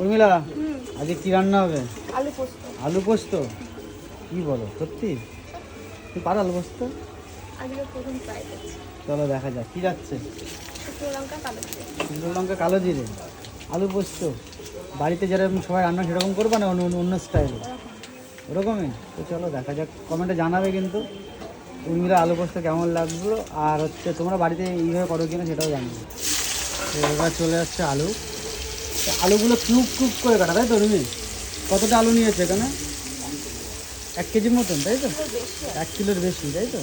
উর্মিলা আজকে কি রান্না হবে? আলু পোস্ত। আলু পোস্ত? কি বলো সত্যি? তুই পারো আলু পোস্ত? চলো দেখা যাক কি যাচ্ছে? শুকনো লঙ্কা কালো জিরে। আলু পোস্ত। বাড়িতে যেরকম সবাই রান্না সেরকম করবে না অন্য অন্য স্টাইলে ওরকমই? তো চলো দেখা যাক কমেন্টে জানাবে কিন্তু। উর্মিলা আলু পোস্ত কেমন লাগল? আর হচ্ছে তোমরা বাড়িতে এইভাবে করো কিনা সেটাও জানবে। তো এবার চলে যাচ্ছে আলু। আলুগুলো কিউব কিউব করে কাটা, তাই তো রুমি কতটা আলু নিয়েছে এখানে? এক কেজির মতন, তাই তো? এক কিলোর বেশি, তাই তো?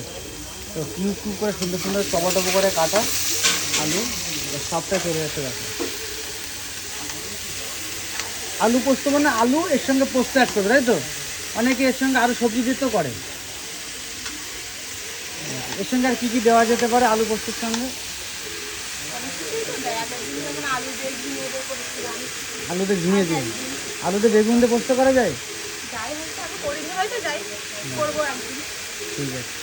তো কিউব কিউব করে সুন্দর সুন্দর টপো টপো করে কাটা আলু সবটা চলে যাচ্ছে দেখো। আলু পোস্ত মানে আলু, এর সঙ্গে পোস্ত অ্যাড করবে, তাই তো? অনেকে এর সঙ্গে আরও সবজি তো করে। এর সঙ্গে আর কী কী দেওয়া যেতে পারে আলু পোস্তর সঙ্গে অনেক কিছুই তো দেয় আগে দিন যেমন আলু দিয়ে ঝিঙে দিয়ে করেছিলাম আলুতে ঝিঙে দিয়ে আলুতে বেগুন দিয়ে পোস্ত করা যায়? ঠিক আছে।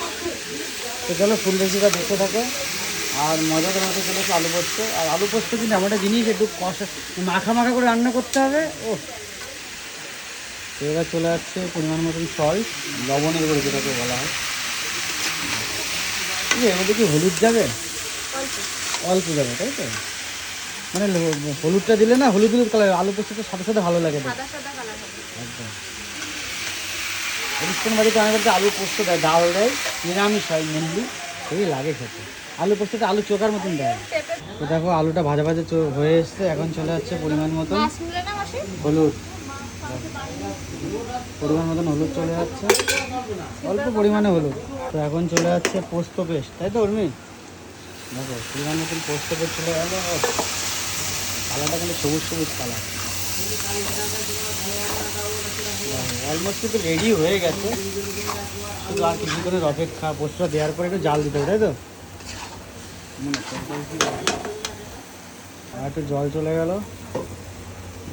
তো চলো ফুল রেসিপিটা দেখতে থাকো। আর মজা তোমার চলে আসে আলু পোস্ত। আর আলু পোস্ত কিন্তু এমন একটা জিনিস একটু কষা মাখা মাখা করে রান্না করতে হবে। ও এবার চলে যাচ্ছে পরিমাণ মতন সল্ট। লবণের করে যেটাকে বলা হয়। এর মধ্যে কি হলুদ যাবে? অল্প যাবে তাই তো? মানে হলুদটা দিলে না হলুদ হলুদ কালার আলু পোস্তটা সাথে সাথে ভালো লাগে। সাদা সাদা কালার একদম। অনুষ্ঠান বাড়িতে আলু পোস্ত দেয় ডাল দেয় নিরামিষ হয় মেনলি খুবই লাগে খেতে। আলু পোস্তটা আলু চোকার মতন দেয়। তো দেখো আলুটা ভাজা ভাজা হয়ে এসছে এখন চলে যাচ্ছে পরিমাণ মতন। হলুদ। পরিমাণ মতন হলুদ চলে যাচ্ছে। অল্প পরিমাণে হলুদ। তো এখন চলে যাচ্ছে পোস্ত পেস্ট। তাই তো উর্মি? দেখো পরিমাণ মতন পোস্ত পেস্ট চলে গেল। কালারটা কিন্তু সবুজ সবুজ কালার। অলমোস্ট কিন্তু রেডি হয়ে গেছে। শুধু আর কিছু কিছুক্ষণের অপেক্ষা পোস্তটা দেওয়ার পরে একটু জাল দিতে হবে, তাই তো? আর একটু জল চলে গেল।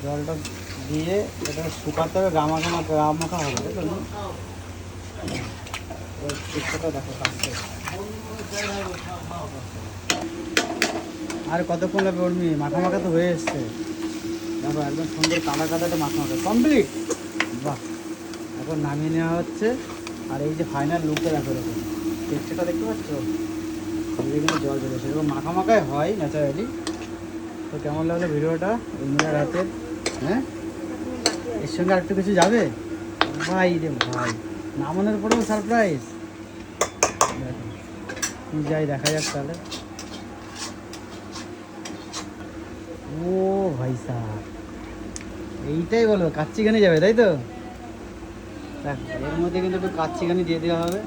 জলটা দিয়ে এটা শুকাতে হবে, গামা গামা গামা মাখা হবে, তাই তো? দেখো আর কতক্ষণ লাগবে উর্মি মাখা মাখা তো হয়ে এসছে। দেখো, একদম সুন্দর কাদা কাদাটা মাখা মাখা কমপ্লিট বাহ! এখন নামিয়ে নেওয়া হচ্ছে। আর এই যে ফাইনাল লুকটা দেখো এরকম টেক্সচারটা দেখতে পাচ্ছ? কিন্তু জল চলে এসেছে। এরকম মাখা মাখাই হয় ন্যাচারালি তো কেমন লাগল ভিডিওটা? উর্মিলা রাতের হ্যাঁ? এর সঙ্গে আরেকটু কিছু যাবে? ভাই রে ভাই, নামানোর পরেও সারপ্রাইজ যাই, দেখা যাক তাহলে। ও ভাই এইটাই বলো, কাচ্চিখানি যাবে, তাই তো? এর মধ্যে কিন্তু একটু কাচ্চিখানি দিয়ে দেওয়া হবে।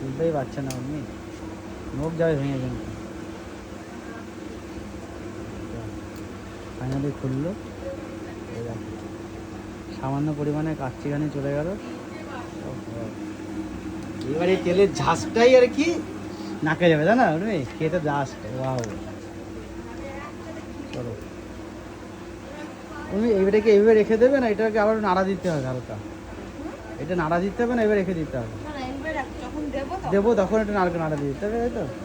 বুঝতেই পারছে না আপনি মুখ যাবে ভেঙে কিন্তু ফাইনালি খুললো। সামান্য পরিমাণে কাচ্চিখানি চলে গেল। এবারে তেলের ঝাঁসটাই আর কি নাকে যাবে তাই না? খেতে জাস্ট ওয়াও। চলো। তুমি এইটাকে এইভাবে রেখে দেবে না? এটাকে আবার নাড়া দিতে হবে হালকা। এটা নাড়া দিতে হবে না এবার রেখে দিতে হবে। দেবো তখন। এটা তখন নাড়া নাড়া দিয়ে দিতে হবে তাই তো?